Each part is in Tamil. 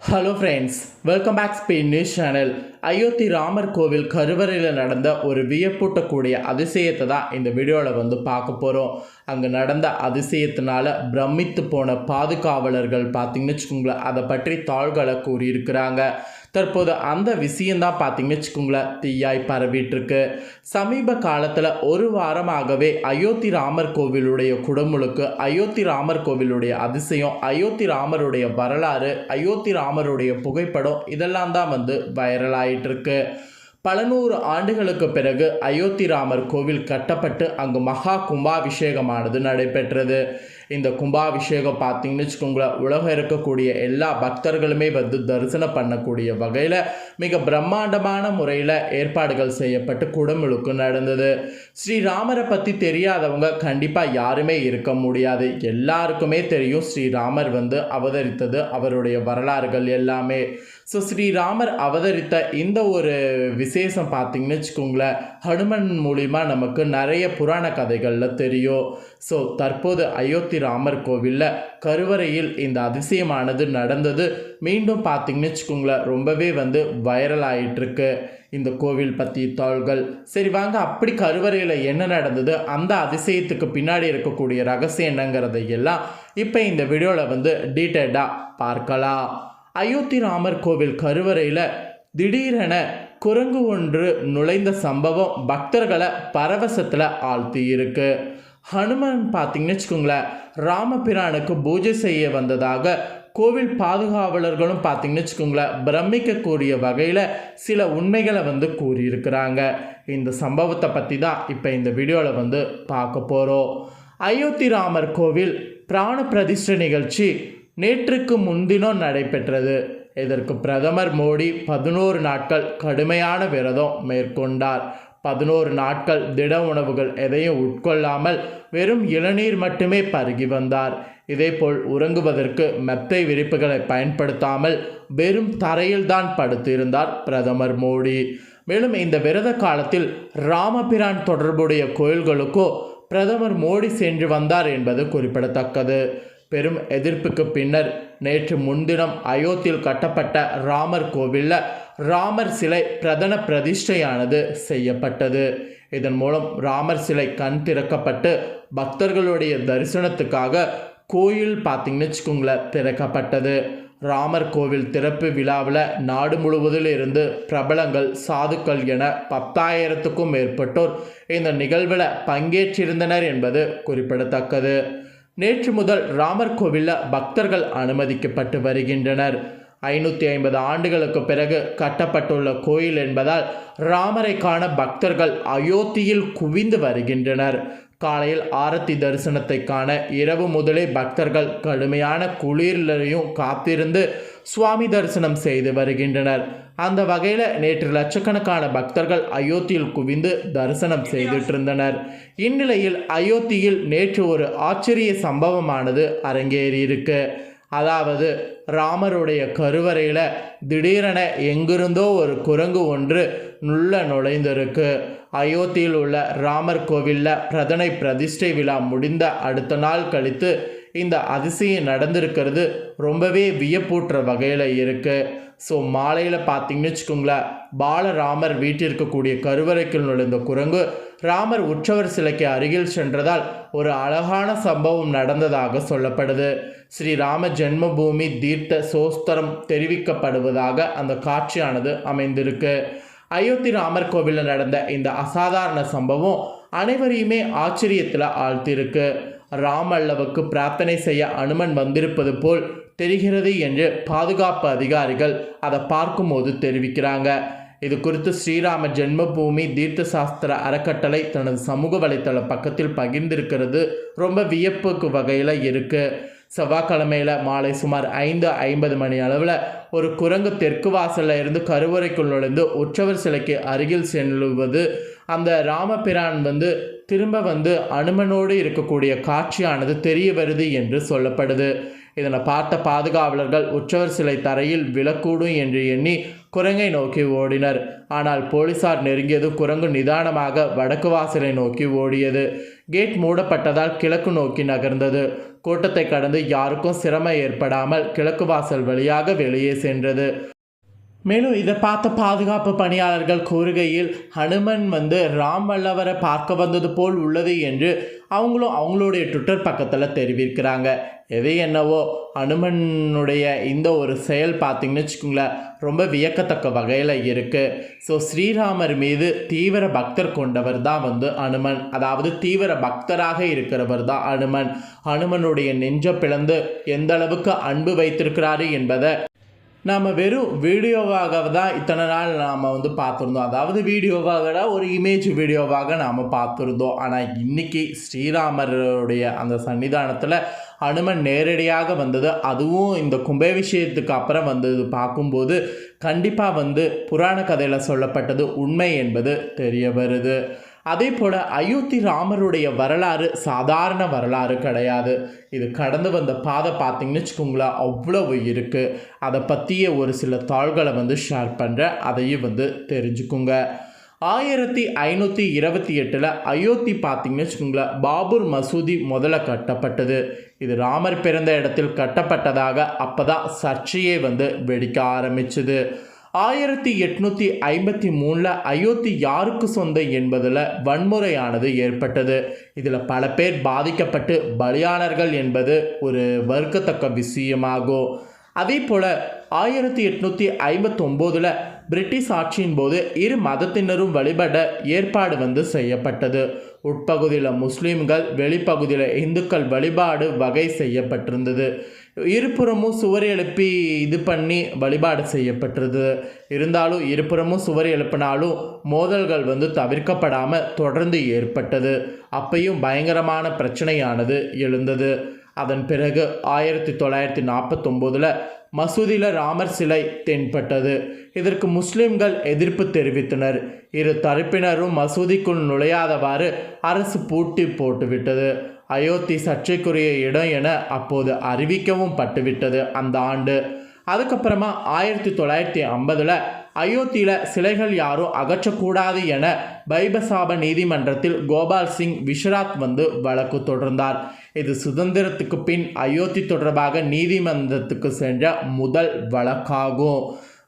Hello friends welcome back Spain news channel Ayodhya Ramar கோவில் கருவறையில் நடந்த ஒரு வியப்பூட்டக்கூடிய அதிசயத்தை தான் இந்த வீடியோவில் வந்து பார்க்க போகிறோம் அங்கே நடந்த அதிசயத்தினால பிரமித்து போன பாதுகாவலர்கள் பார்த்தீங்கன்னு வச்சுக்கோங்களேன் அதை பற்றி தாள்களை கூறியிருக்கிறாங்க. தற்போது அந்த விஷயந்தான் பார்த்தீங்கன்னு வச்சுக்கோங்களேன் தீயாய் பரவிட்டுருக்கு. சமீப காலத்தில் ஒரு வாரமாகவே அயோத்தி ராமர் கோவிலுடைய குடமுழுக்கு அயோத்தி ராமர் கோவிலுடைய அதிசயம் அயோத்தி ராமருடைய வரலாறு அயோத்தி ராமருடைய புகைப்படம் இதெல்லாம் தான் வந்து வைரல் ஆயிட்டு பல நூறு ஆண்டுகளுக்கு பிறகு அயோத்தி ராமர் கோவில் கட்டப்பட்டு அங்கு மகா கும்பாபிஷேகமானது நடைபெற்றது. இந்த கும்பாபிஷேகம் பார்த்தீங்கன்னு வச்சுக்கோங்களேன் உலகம் இருக்கக்கூடிய எல்லா பக்தர்களுமே வந்து தரிசனம் பண்ணக்கூடிய வகையில் மிக பிரம்மாண்டமான முறையில் ஏற்பாடுகள் செய்யப்பட்டு குடமுழுக்கு நடந்தது. ஸ்ரீராமரை பற்றி தெரியாதவங்க கண்டிப்பாக யாருமே இருக்க முடியாது. எல்லாருக்குமே தெரியும் ஸ்ரீராமர் வந்து அவதரித்தது அவருடைய வரலாறுகள் எல்லாமே. ஸோ ஸ்ரீராமர் அவதரித்த இந்த ஒரு விசேஷம் பார்த்தீங்கன்னு வச்சுக்கோங்களேன் ஹனுமன் மூலிமா நமக்கு நிறைய புராண கதைகளில் தெரியும். ஸோ தற்போது அயோத்தி ராமர் கோவிலில் கருவறையில் இந்த அதிசயமானது நடந்தது. மீண்டும் பார்த்தீங்கன்னு வச்சுக்கோங்களேன் ரொம்பவே வந்து வைரல் ஆயிட்டிருக்கு இந்த கோவில் பற்றி தாள்கள். சரி வாங்க அப்படி கருவறையில் என்ன நடந்தது? அந்த அதிசயத்துக்கு பின்னாடி இருக்கக்கூடிய ரகசியம் என்னங்கிறதை எல்லாம் இப்போ இந்த வீடியோவில் வந்து டீட்டெயில்டாக பார்க்கலாம். அயோத்தி ராமர் கோவில் கருவறையில் திடீரென குரங்கு ஒன்று நுழைந்த சம்பவம் பக்தர்களை பரவசத்தில் ஆழ்த்தி இருக்குது ஹனுமன் பார்த்தீங்கன்னு வச்சுக்கோங்களேன் ராமபிரானுக்கு பூஜை செய்ய வந்ததாக கோவில் பாதுகாவலர்களும் பார்த்தீங்கன்னு வச்சுக்கோங்களேன் பிரமிக்கக்கூடிய வகையில் சில உண்மைகளை வந்து கூறியிருக்கிறாங்க. இந்த சம்பவத்தை பற்றி தான் இப்போ இந்த வீடியோவில் வந்து பார்க்க போகிறோம் அயோத்தி ராமர் கோவில் பிராண பிரதிஷ்ட நிகழ்ச்சி நேற்றுக்கு முன்தினம் நடைபெற்றது. இதற்கு பிரதமர் மோடி பதினோரு நாட்கள் கடுமையான விரதம் மேற்கொண்டார். பதினோரு நாட்கள் திட உணவுகள் எதையும் உட்கொள்ளாமல் வெறும் இளநீர் மட்டுமே பருகி வந்தார். இதேபோல் உறங்குவதற்கு மெத்தை விரிப்புகளை பயன்படுத்தாமல் வெறும் தரையில்தான் படுத்திருந்தார் பிரதமர் மோடி. மேலும் இந்த விரத காலத்தில் ராமபிரான் தொடர்புடைய கோயில்களுக்கோ பிரதமர் மோடி சென்று வந்தார் என்பது குறிப்பிடத்தக்கது. பெரும் எதிர்ப்புக்கு பின்னர் நேற்று முன்தினம் அயோத்தியில் கட்டப்பட்ட ராமர் கோவிலில் ராமர் சிலை பிரதன பிரதிஷ்டையானது செய்யப்பட்டது. இதன் மூலம் ராமர் சிலை கண் திறக்கப்பட்டு பக்தர்களுடைய தரிசனத்துக்காக கோயில் பார்த்திங்கன்னு வச்சுக்கோங்களேன் திறக்கப்பட்டது. ராமர் கோவில் திறப்பு விழாவில் நாடு முழுவதில் இருந்து பிரபலங்கள் சாதுக்கள் என பத்தாயிரத்துக்கும் மேற்பட்டோர் இந்த நிகழ்வில் பங்கேற்றிருந்தனர் என்பது குறிப்பிடத்தக்கது. நேற்று முதல் ராமர் கோவிலில் பக்தர்கள் அனுமதிக்கப்பட்டு வருகின்றனர். ஐநூற்றி ஐம்பது ஆண்டுகளுக்கு பிறகு கட்டப்பட்டுள்ள கோயில் என்பதால் ராமரை காண பக்தர்கள் அயோத்தியில் குவிந்து வருகின்றனர். காலையில் ஆரத்தி தரிசனத்தை காண இரவு முதலே பக்தர்கள் கடுமையான குளிரிலையும் காத்திருந்து சுவாமி தரிசனம் செய்து வருகின்றனர். அந்த வகையில் நேற்று லட்சக்கணக்கான பக்தர்கள் அயோத்தியில் குவிந்து தரிசனம் செய்துட்டு இருந்தனர் இந்நிலையில் அயோத்தியில் நேற்று ஒரு ஆச்சரிய சம்பவமானது அரங்கேறியிருக்கு. அதாவது ராமருடைய கருவறையில் திடீரென எங்கிருந்தோ ஒரு குரங்கு ஒன்று உள்ள நுழைந்திருக்கு. அயோத்தியில் உள்ள ராமர் கோவிலில் பிரதனை பிரதிஷ்டை விழா முடிந்த அடுத்த நாள் கழித்து இந்த அதிசயம் நடந்திருக்கிறது ரொம்பவே வியப்பூட்டுற வகையில் இருக்குது ஸோ மாலையில் பார்த்தீங்கன்னு வச்சுக்கோங்களேன் பாலராமர் வீட்டிற்கக்கூடிய கருவறைக்குள் நுழைந்த குரங்கு ராமர் உற்சவர் சிலைக்கு அருகில் சென்றதால் ஒரு அழகான சம்பவம் நடந்ததாக சொல்லப்படுது. ஸ்ரீராம ஜென்மபூமி தீர்த்த சோஸ்தரம் தெரிவிக்கப்படுவதாக அந்த காட்சியானது அமைந்திருக்கு. அயோத்தி ராமர் கோவிலில் நடந்த இந்த அசாதாரண சம்பவம் அனைவரையுமே ஆச்சரியத்தில் ஆழ்த்தியிருக்கு. ராமல்லவுக்கு பிரார்த்தனை செய்ய அனுமன் வந்திருப்பது போல் தெரிகிறது என்று பாதுகாப்பு அதிகாரிகள் அதை பார்க்கும்போது தெரிவிக்கிறாங்க. இது குறித்து ஸ்ரீராம ஜென்மபூமி தீர்த்த சாஸ்திர அறக்கட்டளை தனது சமூக வலைத்தள பக்கத்தில் பகிர்ந்திருக்கிறது. ரொம்ப வியப்புக்கு வகையில் இருக்குது செவ்வாய்க்கிழமையில் மாலை சுமார் ஐந்து ஐம்பது மணி அளவில் ஒரு குரங்கு தெற்கு வாசலில் இருந்து கருவறைக்குள் நுழைந்து உற்சவர் சிலைக்கு அருகில் செல்லுவது அந்த ராமபிரான் வந்து திரும்ப வந்து அனுமனோடு இருக்கக்கூடிய காட்சியானது தெரிய வருது என்று சொல்லப்படுது. இதனை பார்த்த பாதுகாவலர்கள் உற்சவர் சிலை தரையில் விழக்கூடும் என்று எண்ணி குரங்கை நோக்கி ஓடினர். ஆனால் போலீசார் நெருங்கியது குரங்கு நிதானமாக வடக்கு வாசலை நோக்கி ஓடியது. கேட் மூடப்பட்டதால் கிழக்கு நோக்கி நகர்ந்தது. கூட்டத்தை கடந்து யாருக்கும் சிரமம் ஏற்படாமல் கிழக்கு வாசல் வழியாக வெளியே சென்றது. மேலும் இதை பார்த்த பாதுகாப்பு பணியாளர்கள் கூறுகையில் ஹனுமன் வந்து ராம் வல்லவரை பார்க்க வந்தது போல் உள்ளது என்று அவங்களும் அவங்களுடைய ட்விட்டர் பக்கத்தில் தெரிவிக்கிறாங்க. எது என்னவோ ஹனுமனுடைய இந்த ஒரு செயல் பார்த்திங்கன்னு வச்சுக்கோங்களேன் ரொம்ப வியக்கத்தக்க வகையில் இருக்குது ஸோ ஸ்ரீராமர் மீது தீவிர பக்தர் கொண்டவர் தான் வந்து அனுமன். அதாவது தீவிர பக்தராக இருக்கிறவர் தான் அனுமன். அனுமனுடைய நெஞ்ச பிளந்து எந்த அளவுக்கு அன்பு வைத்திருக்கிறாரு என்பதை நாம் வெறும் வீடியோவாக தான் இத்தனை நாள் நாம் வந்து பார்த்துருந்தோம். அதாவது வீடியோவாக ஒரு இமேஜ் வீடியோவாக நாம் பார்த்துருந்தோம். ஆனால் இன்றைக்கி ஸ்ரீராமருடைய அந்த சன்னிதானத்தில் அனுமன் நேரடியாக வந்தது. அதுவும் இந்த கும்பாபிஷேகத்துக்கு அப்புறம் வந்தது. பார்க்கும்போது கண்டிப்பாக வந்து புராண கதையில் சொல்லப்பட்டது உண்மை என்பது தெரிய வருது. அதே போல் அயோத்தி ராமருடைய வரலாறு சாதாரண வரலாறு கிடையாது. இது கடந்து வந்த பாதை பார்த்தீங்கன்னு வச்சுக்கோங்களேன் அவ்வளவு இருக்குது அதை பற்றிய ஒரு சில தாள்களை வந்து ஷேர் பண்ணுறேன் அதையும் வந்து தெரிஞ்சுக்குங்க. ஆயிரத்தி ஐநூற்றி இருபத்தி எட்டில் அயோத்தி பார்த்தீங்கன்னு வச்சுக்கோங்களேன் பாபூர் மசூதி முதல்ல கட்டப்பட்டது. இது ராமர் பிறந்த இடத்தில் கட்டப்பட்டதாக அப்போ தான் சர்ச்சையே வந்து வெடிக்க ஆரம்பிச்சுது. ஆயிரத்தி எட்நூற்றி ஐம்பத்தி மூணில் அயோத்தி யாருக்கு சொந்தம் என்பதில் வன்முறையானது ஏற்பட்டது. இதில் பல பேர் பாதிக்கப்பட்டு பலியானர்கள் என்பது ஒரு வருக்கத்தக்க விஷயமாகும். அதே போல் ஆயிரத்தி எட்நூற்றி ஐம்பத்தொம்போதில் பிரிட்டிஷ் ஆட்சியின் போது இரு மதத்தினரும் வழிபட ஏற்பாடு வந்து செய்யப்பட்டது. உட்பகுதியில் முஸ்லீம்கள் வெளிப்பகுதியில் இந்துக்கள் வழிபாடு வகை செய்யப்பட்டிருந்தது. இருபுறமும் சுவர் எழுப்பி இது பண்ணி வழிபாடு செய்யப்பட்டது. இருந்தாலும் இருபுறமும் சுவர் எழுப்பினாலும் மோதல்கள் வந்து தவிர்க்கப்படாமல் தொடர்ந்து ஏற்பட்டது. அப்பையும் பயங்கரமான பிரச்சனையானது எழுந்தது. அதன் பிறகு ஆயிரத்தி தொள்ளாயிரத்தி நாற்பத்தொம்போதில் மசூதியில் ராமர் சிலை தென்பட்டது. இதற்கு முஸ்லிம்கள் எதிர்ப்பு தெரிவித்தனர். இரு தரப்பினரும் மசூதிக்குள் நுழையாதவாறு அரசு பூட்டி போட்டுவிட்டது. அயோத்தி சர்ச்சைக்குரிய இடம் என அப்போது அறிவிக்கவும் பட்டுவிட்டது அந்த ஆண்டு. அதுக்கப்புறமா ஆயிரத்தி தொள்ளாயிரத்தி ஐம்பதில் அயோத்தியில் சிலைகள் யாரும் அகற்றக்கூடாது என பைபசாப நீதிமன்றத்தில் கோபால் சிங் விஸ்வராத் வந்து வழக்கு தொடர்ந்தார். இது சுதந்திரத்துக்கு பின் அயோத்தி தொடர்பாக நீதிமன்றத்துக்கு சென்ற முதல் வழக்காகும்.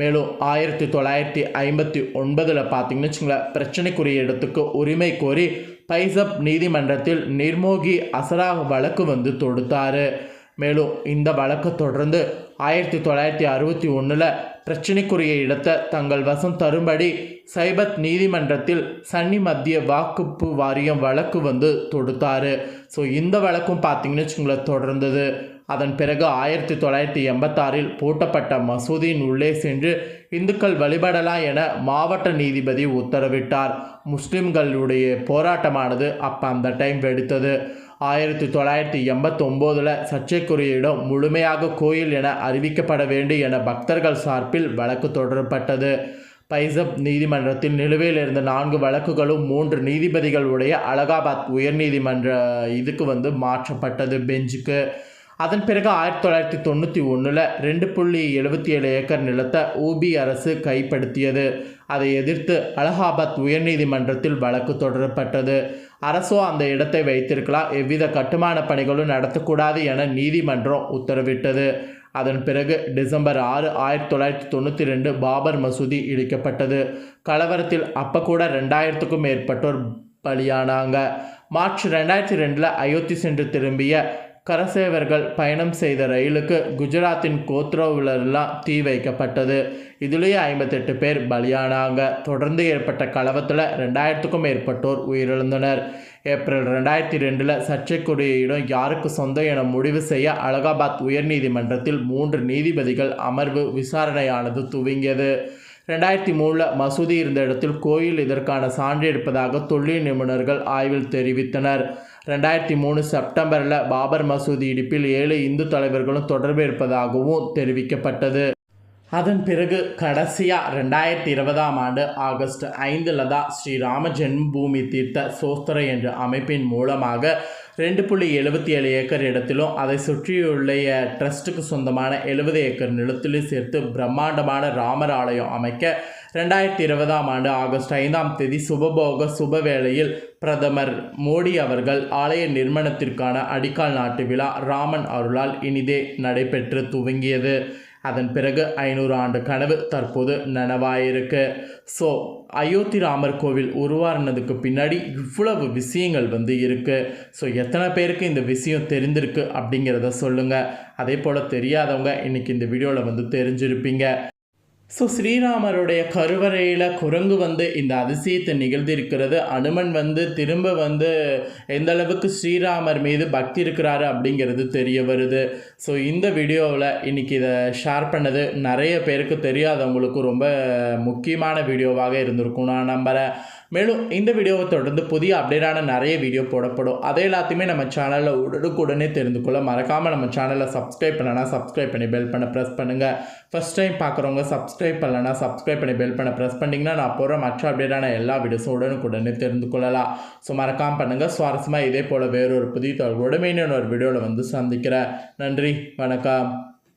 மேலும் ஆயிரத்தி தொள்ளாயிரத்தி ஐம்பத்தி ஒன்பதில் பார்த்தீங்கன்னு வச்சுங்களேன் பிரச்சனைக்குரிய இடத்துக்கு உரிமை கோரி பைசப் நீதிமன்றத்தில் நிர்மோகி அசரா வழக்கு வந்து தொடுத்தார். மேலும் இந்த வழக்கை தொடர்ந்து ஆயிரத்தி தொள்ளாயிரத்தி அறுபத்தி ஒன்றில் பிரச்சனைக்குரிய இடத்தை தங்கள் வசம் தரும்படி சைபத் நீதிமன்றத்தில் சன்னி மத்திய வாக்குப்பு வாரியம் வழக்கு வந்து தொடுத்தார். ஸோ இந்த வழக்கும் பார்த்தீங்கன்னு வச்சுங்களேன் தொடர்ந்தது. அதன் பிறகு ஆயிரத்தி தொள்ளாயிரத்தி எண்பத்தாறில் பூட்டப்பட்ட மசூதியின் உள்ளே சென்று இந்துக்கள் வழிபடலாம் என மாவட்ட நீதிபதி உத்தரவிட்டார். முஸ்லிம்களுடைய போராட்டமானது அப்போ அந்த டைம் வெடித்தது. ஆயிரத்தி தொள்ளாயிரத்தி எண்பத்தொம்போதில் சர்ச்சைக்குரிய இடம் முழுமையாக கோயில் என அறிவிக்கப்பட வேண்டும் என பக்தர்கள் சார்பில் வழக்கு தொடரப்பட்டது. பைசப் நீதிமன்றத்தில் நிலுவையில் இருந்த நான்கு வழக்குகளும் மூன்று நீதிபதிகளுடைய அலகாபாத் உயர்நீதிமன்ற இதுக்கு வந்து மாற்றப்பட்டது பெஞ்சுக்கு. அதன் பிறகு ஆயிரத்தி தொள்ளாயிரத்தி தொண்ணூற்றி ஒன்றில் ரெண்டு புள்ளி எழுபத்தி ஏழு ஏக்கர் நிலத்தை ஊபி அரசு கைப்படுத்தியது. அதை எதிர்த்து அலகாபாத் உயர்நீதிமன்றத்தில் வழக்கு தொடரப்பட்டது. அரசோ அந்த இடத்தை வைத்திருக்கலாம். எவ்வித கட்டுமான பணிகளும் நடத்தக்கூடாது என நீதிமன்றம் உத்தரவிட்டது. அதன் பிறகு டிசம்பர் ஆறு ஆயிரத்தி தொள்ளாயிரத்தி தொண்ணூற்றி ரெண்டு பாபர் மசூதி இடிக்கப்பட்டது. கலவரத்தில் அப்போ கூட ரெண்டாயிரத்துக்கும் மேற்பட்டோர் பலியானாங்க. மார்ச் ரெண்டாயிரத்தி ரெண்டில் அயோத்தி சென்று திரும்பிய கரசேவர்கள் பயணம் செய்த ரயிலுக்கு குஜராத்தின் கோத்ரோவிலெல்லாம் தீ வைக்கப்பட்டது. இதுலேயே ஐம்பத்தெட்டு பேர் பலியானாங்க. தொடர்ந்து ஏற்பட்ட கலவத்தில் ரெண்டாயிரத்துக்கும் மேற்பட்டோர் உயிரிழந்தனர். ஏப்ரல் ரெண்டாயிரத்தி ரெண்டில் சர்ச்சைக்குரிய இடம் யாருக்கு சொந்தம் என முடிவு செய்ய அலகாபாத் உயர்நீதிமன்றத்தில் மூன்று நீதிபதிகள் அமர்வு விசாரணையானது துவங்கியது. ரெண்டாயிரத்தி மூணில் மசூதி இருந்த இடத்தில் கோயில் இதற்கான சான்று எடுப்பதாக தொழில் நிபுணர்கள் ஆய்வில் தெரிவித்தனர். ரெண்டாயிரத்தி மூணு செப்டம்பரில் பாபர் மசூதி இடிப்பில் ஏழு இந்து தலைவர்களும் தொடர்பு இருப்பதாகவும் தெரிவிக்கப்பட்டது. அதன் பிறகு கடைசியாக ரெண்டாயிரத்தி இருபதாம் ஆண்டு ஆகஸ்ட் ஐந்தில் தான் ஸ்ரீ ராம ஜென்மபூமி தீர்த்த சோஸ்திர என்ற அமைப்பின் மூலமாக ரெண்டு புள்ளி எழுபத்தி ஏழு ஏக்கர் இடத்திலும் அதை சுற்றியுள்ள ட்ரஸ்ட்டுக்கு சொந்தமான எழுபது ஏக்கர் நிலத்திலும் சேர்த்து பிரம்மாண்டமான ராமர் ஆலயம் அமைக்க ரெண்டாயிரத்தி இருபதாம் ஆண்டு ஆகஸ்ட் ஐந்தாம் தேதி சுபபோக சுப வேளையில் பிரதமர் மோடி அவர்கள் ஆலய நிர்மாணத்திற்கான அடிக்கால் நாட்டு விழா ராமன் அருளால் இனிதே நடைபெற்று துவங்கியது. அதன் பிறகு ஐநூறு ஆண்டு கனவு தற்போது நனவாயிருக்கு. ஸோ அயோத்தி ராமர் கோவில் உருவானதுக்கு பின்னாடி இவ்வளவு விஷயங்கள் வந்து இருக்குது ஸோ எத்தனை பேருக்கு இந்த விஷயம் தெரிந்திருக்கு அப்படிங்கிறத சொல்லுங்கள் அதே போல் தெரியாதவங்க இன்றைக்கி இந்த வீடியோவில் வந்து தெரிஞ்சிருப்பீங்க. ஸோ ஸ்ரீராமருடைய கருவறையில் குரங்கு வந்து இந்த அதிசயத்தை நிகழ்ந்திருக்கிறது அனுமன் வந்து திரும்ப வந்து எந்த அளவுக்கு ஸ்ரீராமர் மீது பக்தி இருக்கிறாரு அப்படிங்கிறது தெரிய வருது. ஸோ இந்த வீடியோவில் இன்றைக்கி இதை ஷேர் பண்ணது நிறைய பேருக்கு தெரியாதவங்களுக்கு ரொம்ப முக்கியமான வீடியோவாக இருந்திருக்கும் நான் நம்புகிறேன் மேலும் இந்த வீடியோவை தொடர்ந்து புதிய அப்டேட்டான நிறைய வீடியோ போடப்படும். அதை எல்லாத்தையுமே நம்ம சேனலில் உடனுக்குடனே தெரிந்து கொள்ள மறக்காமல் நம்ம சேனலை சப்ஸ்கிரைப் பண்ணனா சப்ஸ்கிரைப் பண்ணி பெல் பண்ண ப்ரெஸ் பண்ணுங்கள் ஃபஸ்ட் டைம் பார்க்குறவங்க சப்ஸ்கிரைப் பண்ணலனா சப்ஸ்கிரைப் பண்ணி பெல் பண்ண ப்ரெஸ் பண்ணிங்கன்னா நான் போகிற மற்ற அப்டேட்டான எல்லா வீடியோஸும் உடனுக்குடனே தெரிந்து கொள்ளலாம். ஸோ மறக்காமல் பண்ணுங்கள் சுவாரஸ்யமாக இதே போல் வேறொரு புதிய தொடர்பு ஒரு வீடியோவில் வந்து சந்திக்கிறேன். நன்றி. வணக்கம்.